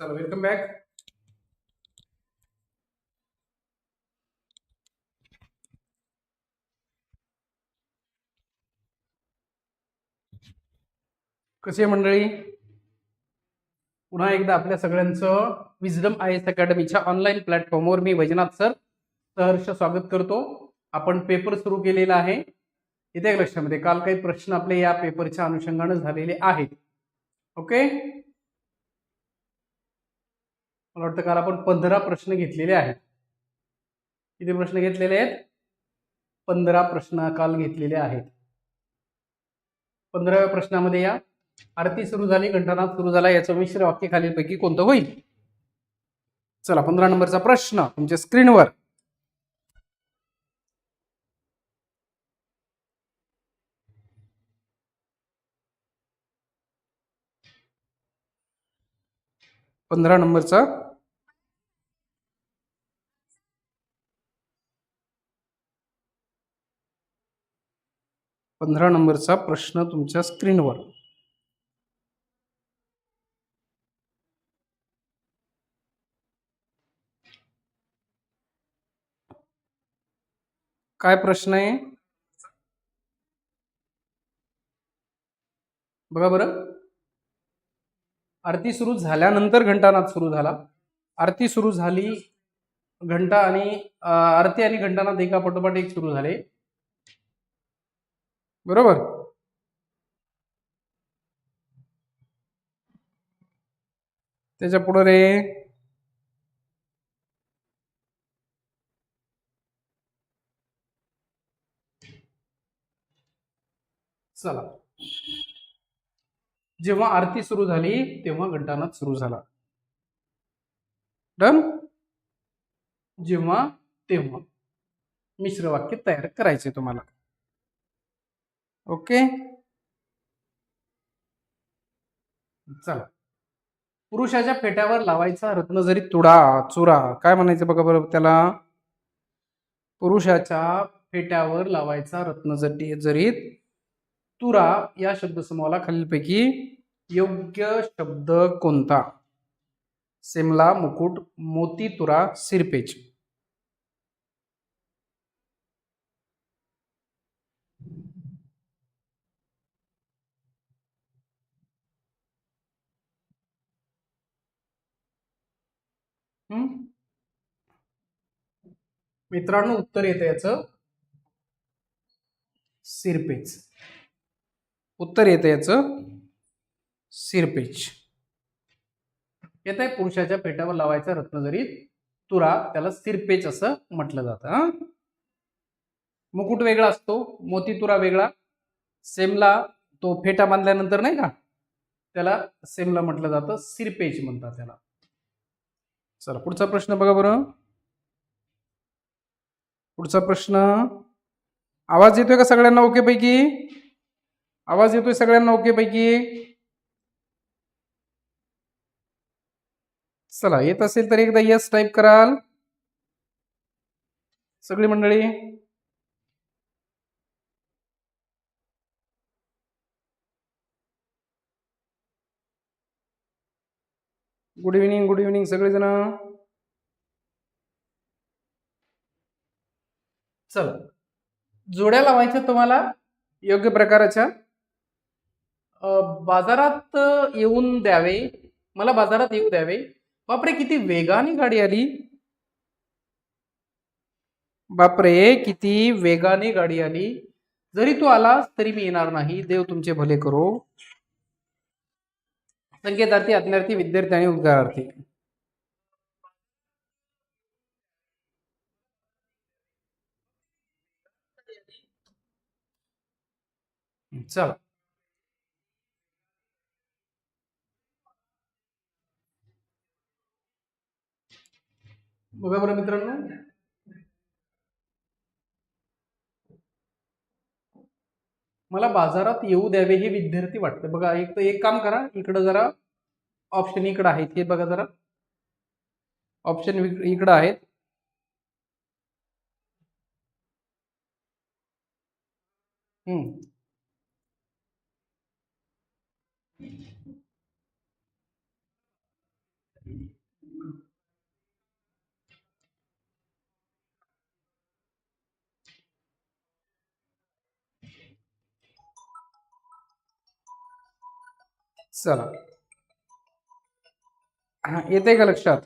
चला welcome back कसे मंडळी? पुन्हा एकदा आपल्या सगळ्यांचं विजडम आय एस अकॅडमीच्या ऑनलाईन प्लॅटफॉर्मवर मी वैजनाथ सर सहर्ष स्वागत करतो. आपण पेपर सुरू केलेला आहे. इथे लक्षामध्ये? काल काही प्रश्न आपले या पेपरच्या अनुषंगाने झालेले आहेत. ओके मला वाटतं काल आपण पंधरा प्रश्न घेतलेले आहेत. किती प्रश्न घेतलेले आहेत? पंधरा प्रश्न काल घेतलेले आहेत. पंधराव्या प्रश्नामध्ये या. आरती सुरू झाली घंटानाथ सुरू झाला. याचं मिश्र वाक्य खालीलपैकी कोणतं होईल? चला पंधरा नंबरचा प्रश्न तुमच्या स्क्रीनवर पंधरा नंबरचा. पंधरा नंबरचा प्रश्न तुमच्या स्क्रीनवर. काय प्रश्न आहे? बघा बरं. आरती सुरू झाल्यानंतर घंटानाद सुरू झाला. आरती सुरू झाली घंटा आणि आरती आणि घंटानाद एका पटोपाट एक सुरू झाले. बरोबर? त्याच्या पुढे रे. चला. जेव्हा आरती सुरू झाली तेव्हा घंटानाद सुरू झाला. डन? जेव्हा तेव्हा. मिश्र वाक्य तयार करायचे तुम्हाला. ओके? चला. पुरुषाच्या फेट्यावर लावायचा रत्न जरी तुडा चुरा काय म्हणायचं बघा बरोबर त्याला? पुरुषाच्या फेट्यावर लावायचा रत्न जरी जरी तुरा या शब्दसमूहाला खालीलपैकी योग्य शब्द कोणता? सिमला मुकुट मोती तुरा सिरपेच. हम्म? मित्रांनो उत्तर येतं याचं. सिरपेच. उत्तर येतं याचं. सिरपेच येत आहे पुरुषाच्या पेटावर लावायचा रत्नजरी तुरा त्याला सिरपेच असं म्हटलं जातं मुकुट वेगळा असतो मोती तुरा वेगळा सेमला तो फेटा बांधल्यानंतर नाही का त्याला सेमला म्हटलं जातं सिरपेच म्हणतात त्याला. चला पुढचा प्रश्न बघा बरं. पुढचा प्रश्न. आवाज येतोय का सगळ्यांना ओके पैकी आवाज येतोय सगळ्यांना? ओके पैकी. चला येत असेल तर एकदा यस टाईप कराल. सगळी मंडळी. गुड इव्हिनिंग गुड इव्हिनिंग सगळेजण. चला. जोड्या लावायच्या तुम्हाला? योग्य प्रकाराच्या? बाजारात येऊन द्यावे. मला बाजारात येऊ द्यावे. बापरे किती वेगाने गाडी आली. बापरे किती वेगाने गाडी आली. जरी तू आलास तरी मी येणार नाही. देव तुमचे भले करो. संकेतार्थी आज्ञार्थी विद्यार्थी आणि उद्गारार्थी. चला. बघा बरं मित्रांनो. मला बाजारात येऊ द्यावे हे विद्यार्थी वाटते. बघा एक तर एक काम करा इकडं जरा ऑप्शन इकडं आहेत. हे बघा जरा. ऑप्शन इकडं आहेत. हम्म. चला. हा येते का लक्षात?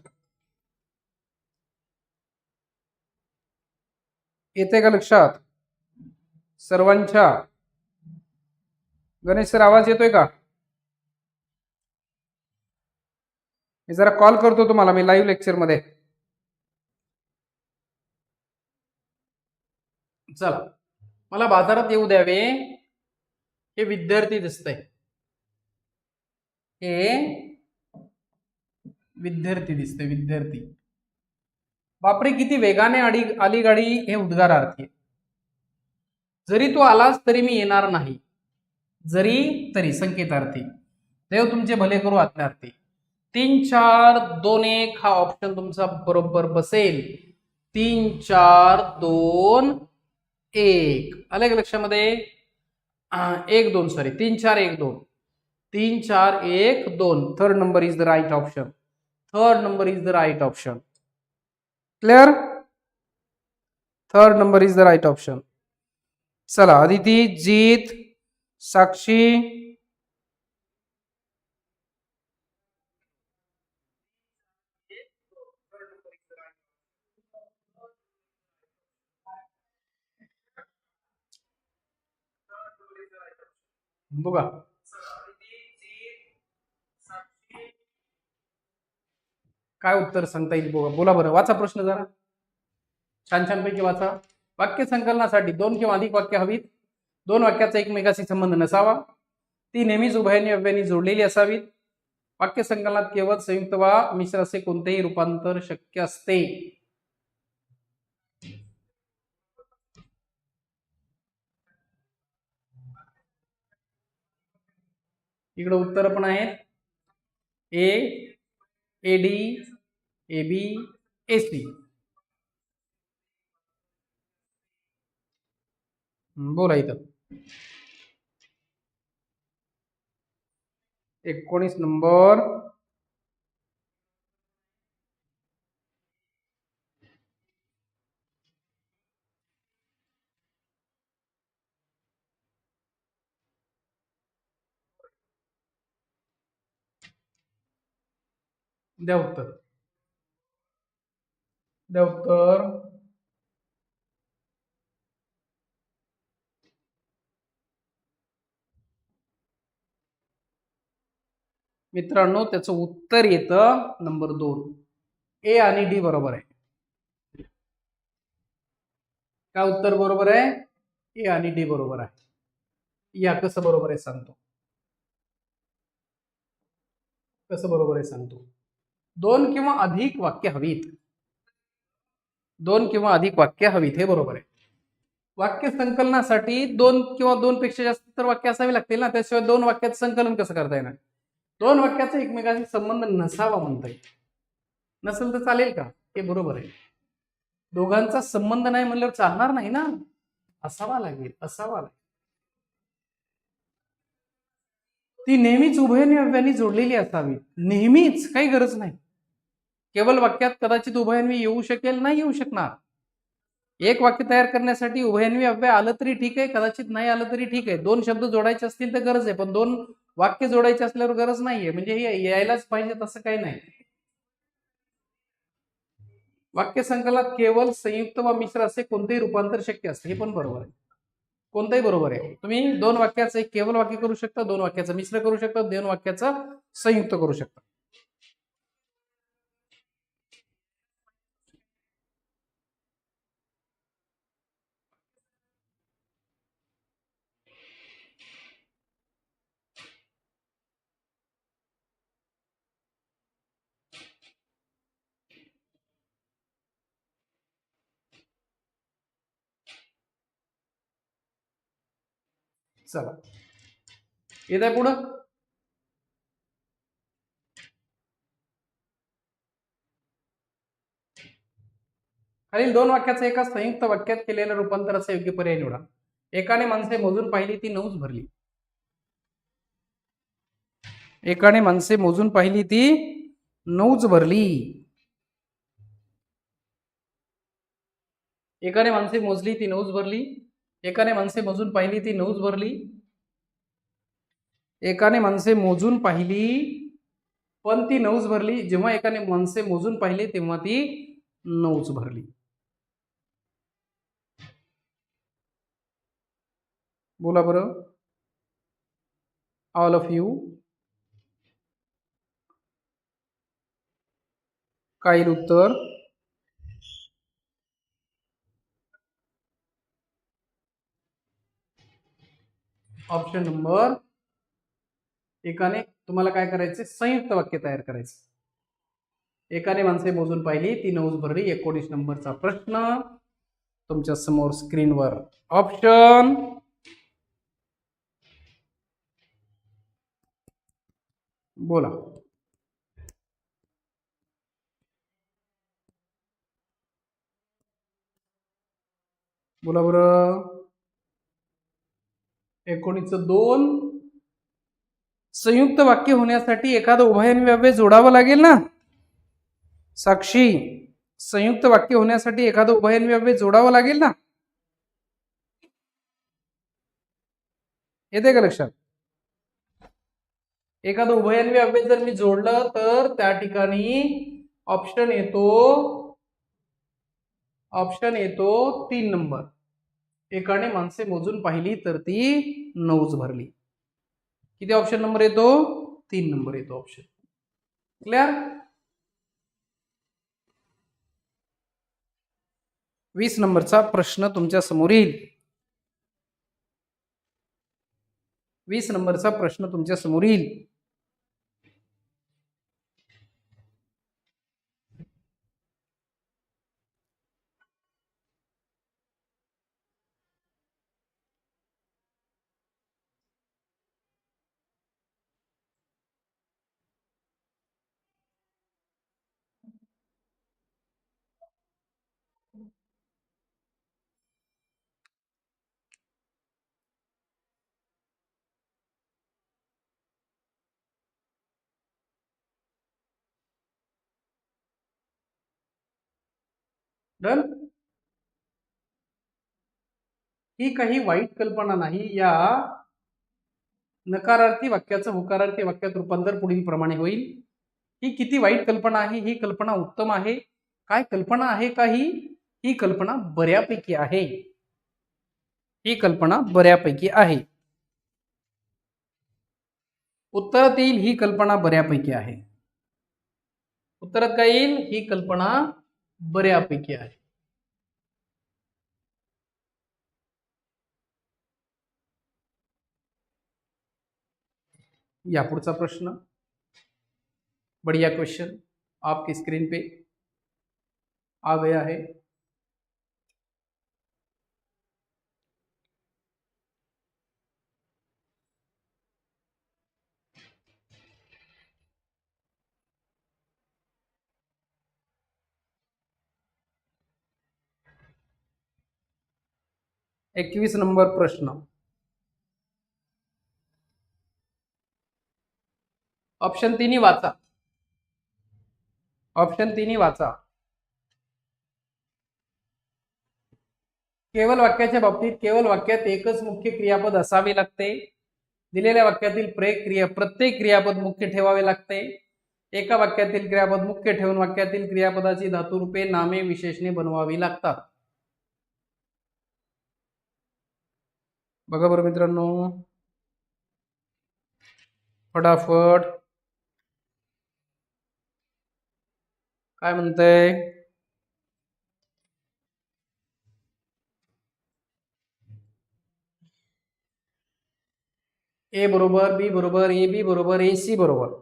येते का लक्षात? सर्वांच्या. गणेश सर आवाज येतोय का? मी जरा कॉल करतो तुम्हाला मी लाईव्ह लेक्चरमध्ये चला. मला बाजारात येऊ द्यावे. हे विद्यार्थी दिसतंय. हे विद्यार्थी दिसते विद्यार्थी. बापरे किती वेगाने आडी आली गाडी हे उद्गारार्थी आहे. जरी तू आलास तरी मी येणार नाही. जरी तरी संकेतार्थी देव तुमचे भले करू आज्ञार्थी तीन चार दोन एक हा ऑप्शन तुमचा बरोबर बसेल. तीन चार दोन एक. आले लक्षामध्ये? एक दोन सॉरी तीन चार एक दोन. तीन चार एक दोन. Third number is the right option third number is the right option clear third number is the right option चला अदिती जीत साक्षी. बघा. काय उत्तर सांगता येईल बघा. बोला बरं वाचा प्रश्न जरा. छान छानपैकी वाचा. वाक्य संकलनासाठी दोन किंवा अधिक वाक्य हवीत. दोन वाक्याचा एकमेकाशी संबंध नसावा. ती नेहमीच उभयानी अव्यानी जोडलेली असावीत. वाक्य संकलनात केवळ संयुक्त वा मिश्र असे कोणतेही रूपांतर शक्य असते. इकडे उत्तर पण आहेत. A A D A B A C. बोला इथं. एकोणीस नंबर. द्या उत्तर. उत्तर मित्रांनो त्याचं उत्तर येतं नंबर दोन. ए आणि डी बरोबर आहे. काय उत्तर बरोबर आहे? ए आणि डी बरोबर आहे. या कसं बरोबर आहे सांगतो. कसं बरोबर आहे सांगतो. दोन किंवा अधिक वाक्य हवीत. दोन किंवा अधिक वाक्य हवीत हे बरोबर आहे. वाक्य संकलनासाठी दोन किंवा दोन पेक्षा जास्त तर वाक्य असावी लागतील ना त्याशिवाय दोन वाक्याचं संकलन कसं करता येणार? दोन वाक्याचा एकमेकाशी संबंध नसावा म्हणता येईल. नसेल तर चालेल का? हे बरोबर आहे. दोघांचा संबंध नाही म्हणल्यावर चालणार नाही ना. असावा लागेल असावा लागेल. ती नेहमीच उभय जोडलेली असावी. नेहमीच काही गरज नाही. केवळ वाक्यात कदाचित उभयन्वी येऊ शकेल नाही येऊ शकणार. एक वाक्य तयार करण्यासाठी उभयन्वी अव्यय आलं तरी ठीक आहे कदाचित नाही आलं तरी ठीक आहे. दोन शब्द जोडायचे असतील तर गरज आहे पण दोन वाक्य जोडायचे असल्यावर गरज नाहीये. म्हणजे हे यायलाच पाहिजे तसं काही नाही. वाक्य संकलनात केवळ संयुक्त वा मिश्र असे कोणतेही रूपांतर शक्य असते हे पण बरोबर आहे. कोणतंही बरोबर आहे. तुम्ही दोन वाक्याचं एक केवळ वाक्य करू शकता दोन वाक्याचं मिश्र करू शकता दोन वाक्याचं संयुक्त करू शकता. चला. येत आहे पुढं? खालील दोन वाक्याचं एका संयुक्त वाक्यात केलेल्या रूपांतराचा योग्य पर्याय निवडा. एकाने माणसे मोजून पाहिली ती नऊच भरली. एकाने माणसे मोजून पाहिली ती नऊच भरली. एकाने माणसे मोजली ती नऊच भरली. एकाने माणसे मोजून पाहिली ती नऊच भरली. एकाने माणसे मोजून पाहिली पण ती नऊच भरली. जेव्हा एकाने माणसे मोजून पाहिली तेव्हा ती नऊच भरली. बोला बरं. ऑल ऑफ यू काय उत्तर? ऑप्शन नंबर एकाने तुम्हाला काय करायचे? संयुक्त वाक्य तयार करायचे. एकाने माणसे मोजून पाहिली ती नऊज भरली एकोणीस नंबरचा प्रश्न. तुमच्यासमोर स्क्रीनवर ऑप्शन. बोला. बोला बरं. एकोणीसचं दोन. संयुक्त वाक्य होण्यासाठी एखादं उभयनव्यव्य जोडावं लागेल ना? साक्षी संयुक्त वाक्य होण्यासाठी एखादं उभयनव्यव्य जोडावं लागेल ना? येते का लक्षात? एखादं उभयन्वी अव्यय जर मी जोडलं तर त्या ठिकाणी ऑप्शन येतो ऑप्शन येतो तीन नंबर एकाने माणसे मोजून पाहिली तर ती नऊच भरली. किती ऑप्शन नंबर येतो? तीन नंबर येतो ऑप्शन क्लिअर वीस नंबरचा प्रश्न तुमच्यासमोर येईल. वीस नंबरचा प्रश्न तुमच्यासमोर येईल. डन? ही काही वाईट कल्पना नाही. या नकारार्थी वाक्याचं होकारार्थी वाक्यात रूपांतर पुढील प्रमाणे होईल. ही किती वाईट कल्पना आहे? ही कल्पना उत्तम आहे. काय कल्पना आहे का ही? ही कल्पना बऱ्यापैकी आहे. ही कल्पना बऱ्यापैकी आहे. उत्तरात येईल ही कल्पना बऱ्यापैकी आहे. उत्तरात काय येईल? ही कल्पना बऱ्यापैकी आहे या पुढचा प्रश्न? बढ़िया क्वेश्चन आपकी स्क्रीन पे आ गया है. एकवीस नंबर प्रश्न. ऑप्शन तिन्ही वाचा. ऑप्शन तिन्ही वाचा. केवल वाक्याच्या बाबतीत केवळ वाक्यात एकच मुख्य क्रियापद असावे लागते. दिलेल्या वाक्यातील प्रत्येक क्रिया प्रत्येक क्रियापद मुख्य ठेवावे लागते. एका वाक्यातील क्रियापद मुख्य ठेवून वाक्यातील क्रियापदाची धातुरूपे नामे विशेषणे बनवावी लागतात. बघा बरं मित्रांनो. फटाफट. काय म्हणतंय? ए बरोबर बी बरोबर ए बी बरोबर ए सी बरोबर.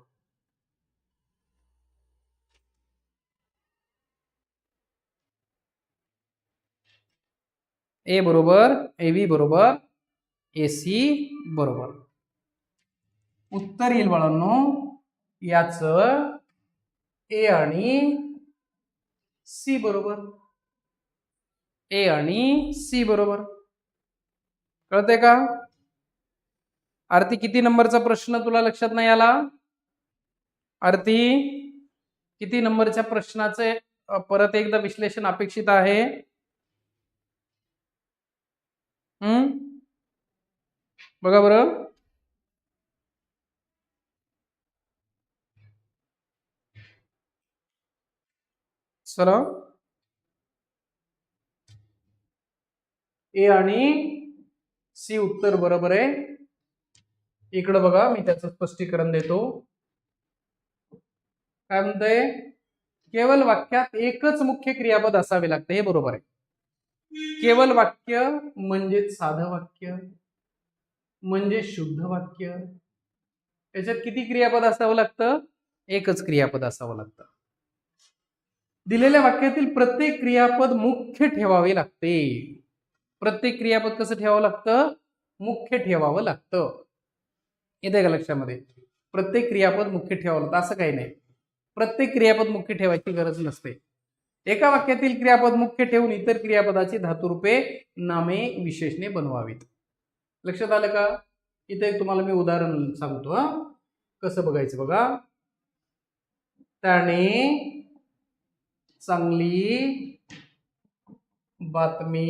ए बरोबर ए बी बरोबर ए सी बरोबर. उत्तर येईल बाळांनो याच ए आणि सी बरोबर. ए आणि सी बरोबर. कळतंय का? आरती किती नंबरचा प्रश्न तुला लक्षात नाही आला? आरती किती नंबरच्या प्रश्नाचे परत एकदा विश्लेषण अपेक्षित आहे? हम्म बघा बरं. चला. ए आणि सी उत्तर बरोबर आहे. इकडं बघा मी त्याचं स्पष्टीकरण देतो. काय म्हणतंय? केवळ वाक्यात एकच मुख्य क्रियापद असावे लागते हे बरोबर आहे. केवळ वाक्य म्हणजे साधं वाक्य. म्हणजे शुद्ध वाक्य. याच्यात किती क्रियापद असावं लागतं? एकच क्रियापद असावं लागतं. दिलेल्या वाक्यातील प्रत्येक क्रियापद मुख्य ठेवावे लागते. प्रत्येक क्रियापद कसं ठेवावं लागतं? मुख्य ठेवावं लागतं. येते का लक्षामध्ये. प्रत्येक क्रियापद मुख्य ठेवावं लागतं. असं काही नाही. प्रत्येक क्रियापद मुख्य ठेवायची गरज नसते. एका वाक्यातील क्रियापद मुख्य ठेवून इतर क्रियापदाची धातुरूपे नामे विशेषणे बनवावीत. लक्षात आलं का? इथे एक तुम्हाला मी उदाहरण सांगतो हा. कसं बघायचं बघा? त्याने चांगली बातमी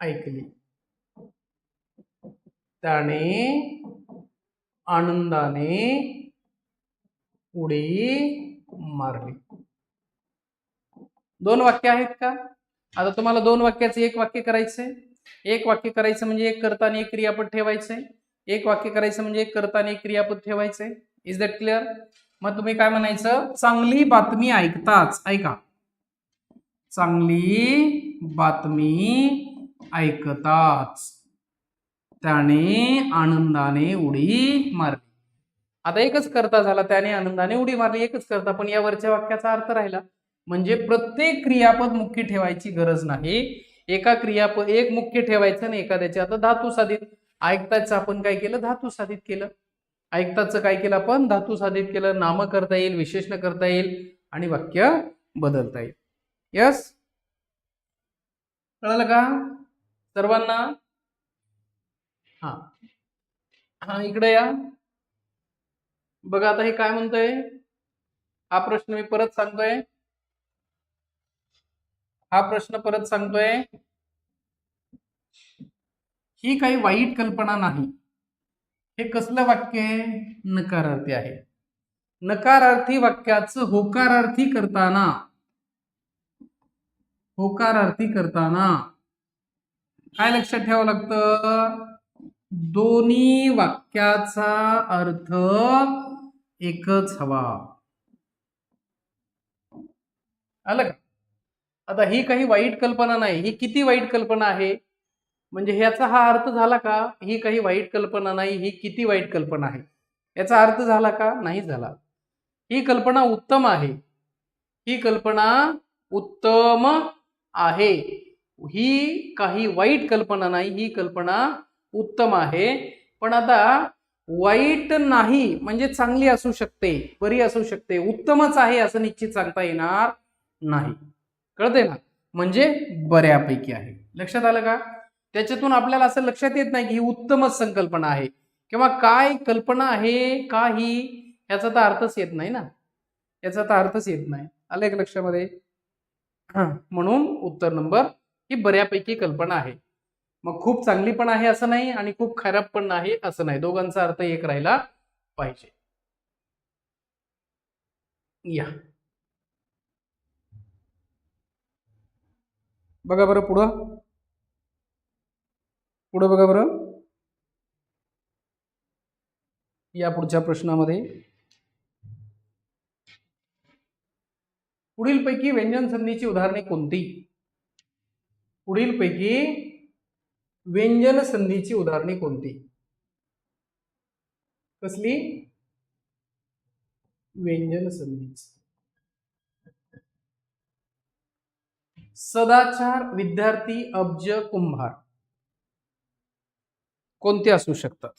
ऐकली. त्याने आनंदाने उडी मारली. दोन वाक्य आहेत का? आता तुम्हाला दोन वाक्याचं एक वाक्य करायचंय. एक वाक्य करायचं म्हणजे एक करता एक क्रियापद ठेवायचंय एक वाक्य करायचं म्हणजे एक करता एक क्रियापद ठेवायचंय इज दॅट क्लिअर मग तुम्ही काय म्हणायचं? चांगली बातमी ऐकताच. ऐका. चांगली बातमी ऐकताच. त्याने आनंदाने उडी मारली. आता एकच करता झाला त्याने आनंदाने उडी मारली एकच करता. पण या वरच्या वाक्याचा अर्थ राहिला म्हणजे प्रत्येक क्रियापद मुख्य ठेवायची गरज नाही. एका क्रियापद एक मुख्य ठेवायचं आणि एखाद्याचे. आता धातू साधित. ऐकताच आपण काय केलं? धातू साधित केलं. ऐकताच काय केलं आपण? धातू साधित केलं. नाम करता येईल विशेषण करता येईल आणि वाक्य बदलता येईल. यस कळालं का? सर्वांना? हा. हा इकडे या. बघा आता हे काय म्हणतोय? हा प्रश्न मी परत सांगतोय. हा प्रश्न परत सांगतोय. ही काही वाईट कल्पना नाही. हे कसलं वाक्य आहे? नकारार्थी आहे. नकारार्थी वाक्याचं होकारार्थी करताना. होकारार्थी करताना. काय लक्षात ठेवावं लागतं? दोन्ही वाक्याचा अर्थ एकच हवा. आलं का? आता ही काही वाईट कल्पना नाही ही किती वाईट कल्पना आहे? म्हणजे ह्याचा हा अर्थ झाला का? ही काही वाईट कल्पना नाही ही किती वाईट कल्पना आहे? याचा अर्थ झाला का? नाही झाला. ही कल्पना उत्तम आहे. ही कल्पना उत्तम आहे. ही काही वाईट कल्पना नाही ही कल्पना उत्तम आहे. पण आता वाईट नाही म्हणजे चांगली असू शकते बरी असू शकते उत्तमच आहे असं निश्चित सांगता येणार नाही. कळते ना? म्हणजे बऱ्यापैकी आहे. लक्षात आलं का? त्याच्यातून आपल्याला असं लक्षात येत नाही की ही उत्तमच संकल्पना आहे किंवा काय कल्पना आहे का ही? याचा तर अर्थच येत नाही ना? याचा तर अर्थच येत नाही. आलं एक लक्षामध्ये? हा. म्हणून उत्तर नंबर ही बऱ्यापैकी कल्पना आहे. मग खूप चांगली पण आहे असं नाही आणि खूप खराब पण नाही असं नाही. दोघांचा अर्थ एक राहिला पाहिजे. या. बघा बरं पुढं. पुढं बघा बरं. या पुढच्या प्रश्नामध्ये. पुढीलपैकी व्यंजन संधीची उदाहरणे कोणती? पुढीलपैकी व्यंजन संधीची उदाहरणे कोणती? कसली? व्यंजन संधीची. सदाचार विद्यार्थी अब्ज कुंभार. कोणते असू शकतात?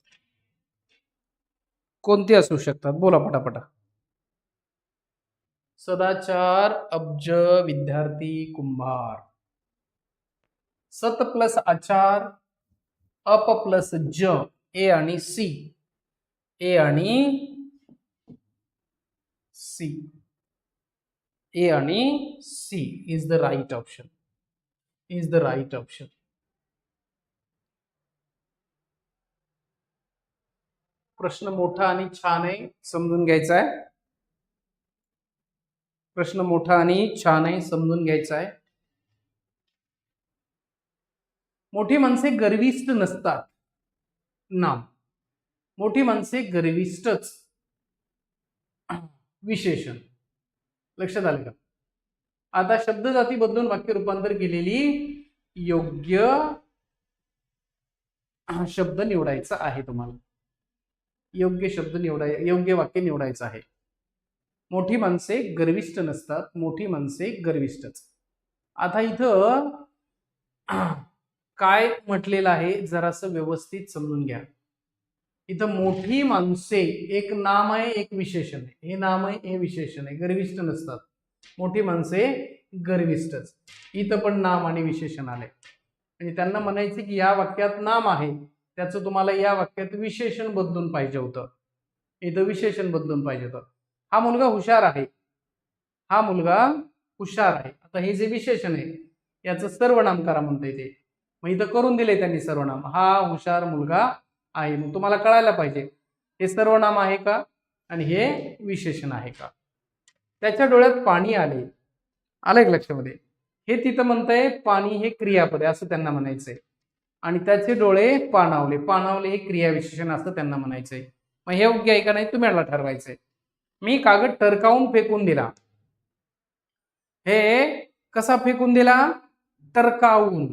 कोणते असू शकतात? बोला पटापटा. सदाचार अब्ज विद्यार्थी कुंभार. सत प्लस आचार अप प्लस ज ए आणि सी. ए आणि सी. ए आणि C is the right option is the right option प्रश्न मोठा आणि छान आहे समजून घ्यायचा आहे. प्रश्न मोठा आणि छान आहे समजून घ्यायचा आहे. मोठी माणसे गर्विष्ट नसतात. नाम. मोठी माणसे गर्विष्टच. विशेषण. लक्षात आलं का? आता शब्द जाती बदलून वाक्य रूपांतर केलेली योग्य शब्द निवडायचा आहे तुम्हाला. योग्य शब्द निवडाय योग्य वाक्य निवडायचं आहे. मोठी माणसे गर्विष्ठ नसतात मोठी माणसे गर्विष्ठच आता इथं काय म्हटलेलं आहे जरासं व्यवस्थित समजून घ्या. इथं मोठी माणसे एक नाम आहे एक विशेषण आहे. हे नाम आहे हे विशेषण आहे. गर्विष्ठ नसतात. मोठी माणसे गर्विष्ठच. इथं पण नाम आणि विशेषण आले म्हणजे त्यांना म्हणायचे की या वाक्यात नाम आहे. त्याचं तुम्हाला या वाक्यात विशेषण बदलून पाहिजे होतं. इथं विशेषण बदलून पाहिजे होतं. हा मुलगा हुशार आहे. हा मुलगा हुशार आहे. आता हे जे विशेषण आहे याचं सर्वनाम करा म्हणता येते. मग इथं करून दिले त्यांनी सर्वनाम. हा हुशार मुलगा आहे मग तुम्हाला कळायला पाहिजे. हे सर्वनाम आहे का? आणि हे विशेषण आहे का? त्याच्या डोळ्यात पाणी आले. आलं एक लक्षामध्ये. हे तिथं म्हणतंय पाणी हे क्रियापद आहे असं त्यांना म्हणायचंय. आणि त्याचे डोळे पाणावले. पाणावले हे क्रियाविशेषण असं त्यांना म्हणायचंय. मग हे योग्य आहे का नाही तुम्हाला ठरवायचंय. मी कागद टरकावून फेकून दिला. हे कसा फेकून दिला? टरकावून.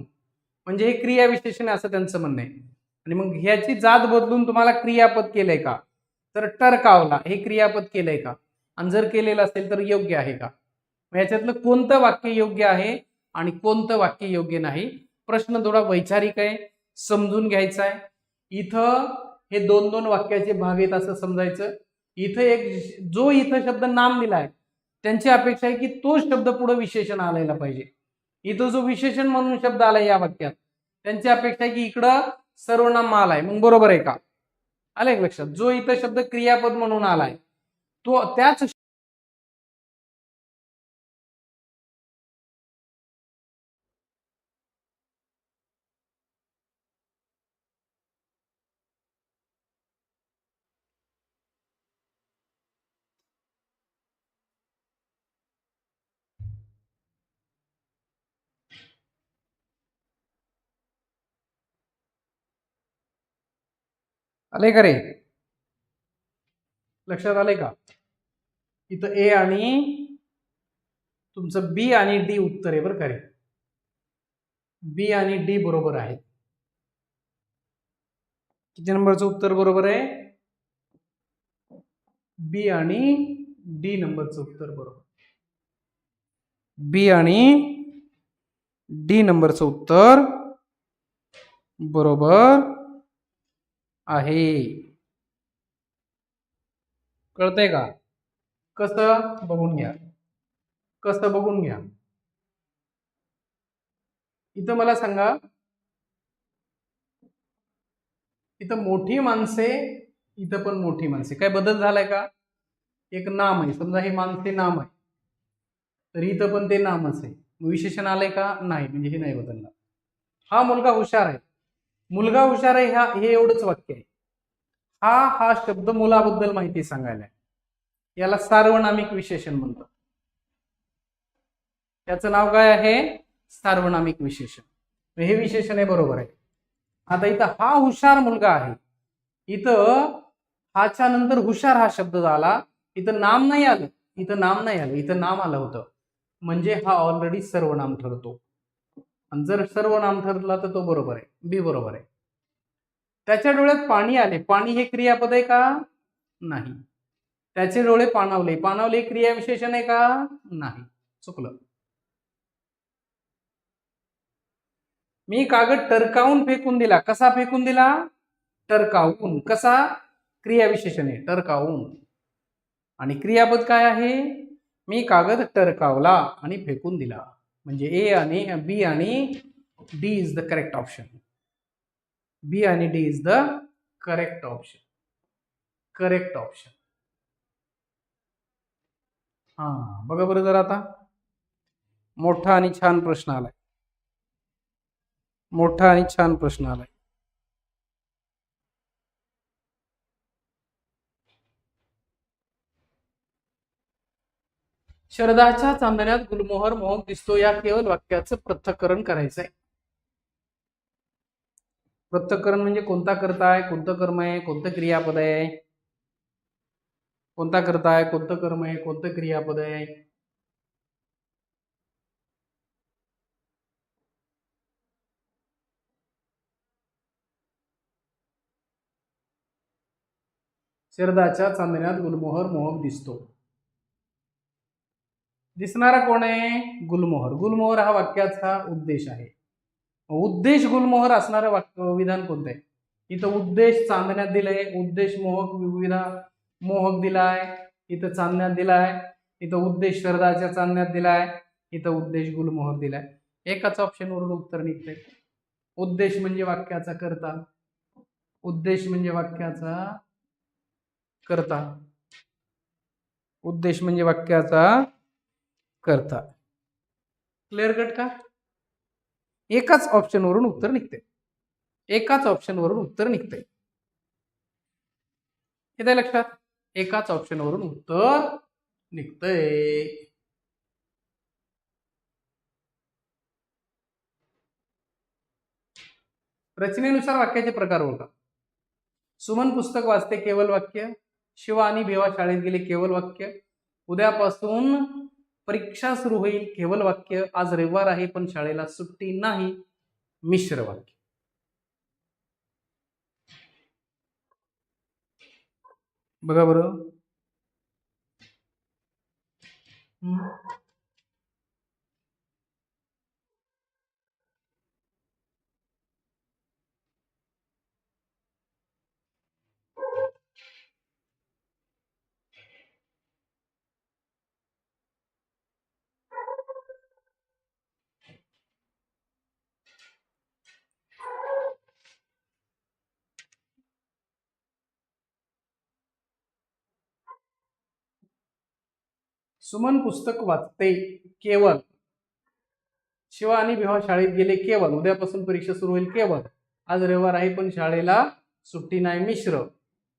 म्हणजे हे क्रियाविशेषण असं त्यांचं म्हणणं आहे. आणि मग ह्याची जात बदलून तुम्हाला क्रियापद केलंय का? तर टरकावला हे क्रियापद केलंय का? आणि जर केलेलं असेल तर योग्य आहे का? मग याच्यातलं कोणतं वाक्य योग्य आहे आणि कोणतं वाक्य योग्य नाही? प्रश्न थोडा वैचारिक आहे समजून घ्यायचा आहे. इथं हे दोन दोन वाक्याचे भाग आहेत असं समजायचं. इथं एक जो इथं शब्द नाम दिलाय त्यांची अपेक्षा आहे की तो शब्द पुढे विशेषण आलायला पाहिजे. इथं जो विशेषण म्हणून शब्द आलाय या वाक्यात त्यांची अपेक्षा आहे की इकडं सर्वनाम आलाय मग बरोबर आहे का? आलंय का लक्षात. जो इथं शब्द क्रियापद म्हणून आलाय तो त्याच आलंय का रे? लक्षात आलंय का? इथं ए आणि तुमचं बी आणि डी उत्तर आहे बरं का रे. बी आणि डी बरोबर आहे किती नंबरचं उत्तर बरोबर आहे? बी आणि डी नंबरचं उत्तर बरोबर. बी आणि डी नंबरचं उत्तर बरोबर आहे. कळतंय का? कसं बघून घ्या. कसं बघून घ्या. इथं मला सांगा. इथं मोठी माणसे इथं पण मोठी माणसे. काय बदल झालाय का? एक नाम आहे. समजा हे माणसे नाम आहे. तर इथं पण ते नामच आहे. विशेषण आलंय का? नाही. म्हणजे हे नाही बदलणार. हा मुलगा हुशार आहे. मुलगा हुशार आहे ह्या हे एवढंच वाक्य आहे. हा हा शब्द मुलाबद्दल माहिती सांगायला आहे. याला सार्वनामिक विशेषण म्हणतात. याचं नाव काय आहे? सार्वनामिक विशेषण. हे विशेषण आहे बरोबर आहे. आता इथं हा हुशार मुलगा आहे. इथं हाच्या नंतर हुशार हा शब्द झाला. इथं नाम नाही आलं. इथं नाम नाही आलं. इथं नाम आलं होतं. म्हणजे हा ऑलरेडी सर्वनाम ठरतो. आणि जर सर्वनाम ठरला तर तो बरोबर आहे बी बरोबर आहे. त्याच्या डोळ्यात पाणी आले पाणी हे क्रियापद आहे का? नाही. त्याचे डोळे पाणावले पाणावले क्रियाविशेषण आहे का? नाही. चुकलं. मी कागद टरकावून फेकून दिला. कसा फेकून दिला? टरकावून. कसा? क्रियाविशेषण आहे टरकावून. आणि क्रियापद काय आहे? मी कागद टरकावला आणि फेकून दिला. A B D is the correct option B आणि D is the correct option correct option हाँ बघा बरं जरा आता. मोटा छान प्रश्न आला छान प्रश्न आलाय. शरदाच्या चांदण्यात गुलमोहर मोहक दिसतो या केवळ वाक्याचं पृथक्करण करायचं आहे पृथक्करण म्हणजे कोणता कर्ता आहे कोणतं कर्म आहे कोणतं क्रियापद आहे? कोणता कर्ता आहे कोणतं कर्म आहे कोणतं क्रियापद आहे? शरदाच्या चांदण्यात गुलमोहर मोहक दिसतो. दिसणारा कोण आहे? गुलमोहर. गुलमोहर हा वाक्याचा उद्देश आहे. उद्देश गुलमोहर असणारं वाक्य विधान कोणतं आहे? इथं उद्देश चांदण्यात दिलंय. उद्देश मोहक विविधा मोहक दिलाय. इथं चांदण्यात दिलाय. इथं उद्देश शरदाच्या चांदण्यात दिलाय. इथं उद्देश गुलमोहर दिलाय. एकाच ऑप्शनवरून उत्तर निघतंय. उद्देश म्हणजे वाक्याचा करता. उद्देश म्हणजे वाक्याचा करता. उद्देश म्हणजे वाक्याचा करता. क्लिअर कट का? एकाच ऑप्शनवरून उत्तर निघते एकाच ऑप्शनवरून उत्तर निघते येते लक्षात? एकाच ऑप्शनवरून उत्तर निघतंय. रचनेनुसार वाक्याचे प्रकार ओळखा. सुमन पुस्तक वाचते केवळ वाक्य. शिवा आणि भेवा शाळेत गेले केवळ वाक्य. उद्यापासून परीक्षा सुरू होईल केवल वाक्य आज रविवार आहे पण शाळेला सुट्टी नाही. मिश्र वाक्य. बघा बरं. सुमन पुस्तक वाचते केवळ शिवा आणि विवाह शाळेत गेले केवळ उद्यापासून परीक्षा सुरू होईल केवळ आज रविवार आहे पण शाळेला सुट्टी नाही मिश्र.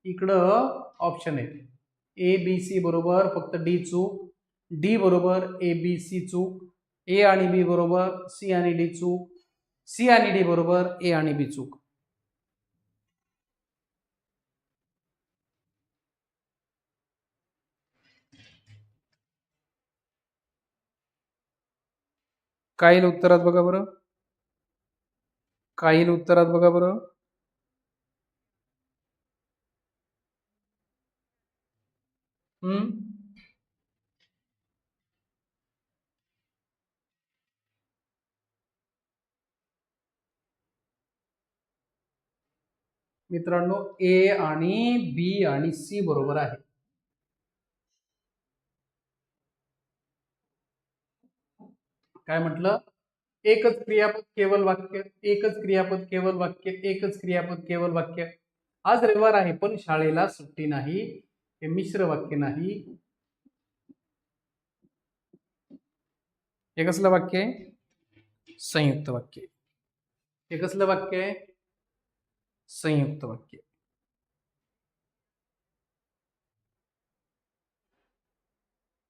इकडं ऑप्शन आहे. ए बी सी बरोबर फक्त डी चूक. डी बरोबर ए बी सी चूक. ए आणि बी बरोबर सी आणि डी चूक. सी आणि डी बरोबर ए आणि बी चूक. काय येईल उत्तरात बघा बरं. काय येईल उत्तरात बघा बरं. हम्म. मित्रांनो ए आणि बी आणि सी बरोबर आहे. काय म्हटलं? एकच क्रियापद केवळ वाक्य एकच क्रियापद केवळ वाक्य एकच क्रियापद केवळ वाक्य. आज रविवार आहे पण शाळेला सुट्टी नाही हे मिश्र वाक्य नाही. हे कसलं वाक्य आहे? संयुक्त वाक्य. हे कसलं वाक्य आहे? संयुक्त वाक्य.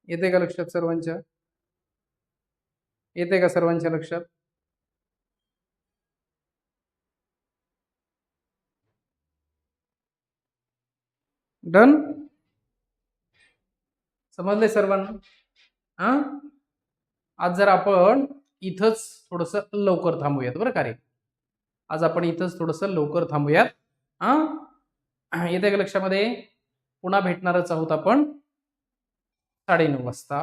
येते का लक्षात सर्वांच्या? येते का सर्वांच्या लक्षात? डन? समजले सर्वांना? हा? आज जर आपण इथंच थोडस लवकर थांबूयात बरं का रे. आज आपण इथंच थोडस लवकर थांबूयात. हा? येते का लक्षामध्ये? पुन्हा भेटणारच आहोत आपण. साडेनऊ वाजता.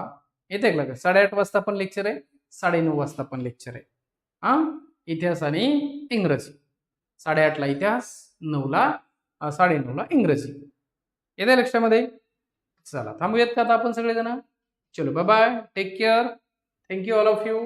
येते का लक्षात साडेआठ वाजता पण लेक्चर आहे. साडेनऊ वाजता पण लेक्चर आहे. हा? इतिहास आणि इंग्रजी. साडेआठला इतिहास नऊला साडेनऊला इंग्रजी. येते लक्षामध्ये? चला थांबूयात का आता आपण सगळेजण? चलो bye bye take care thank you all of you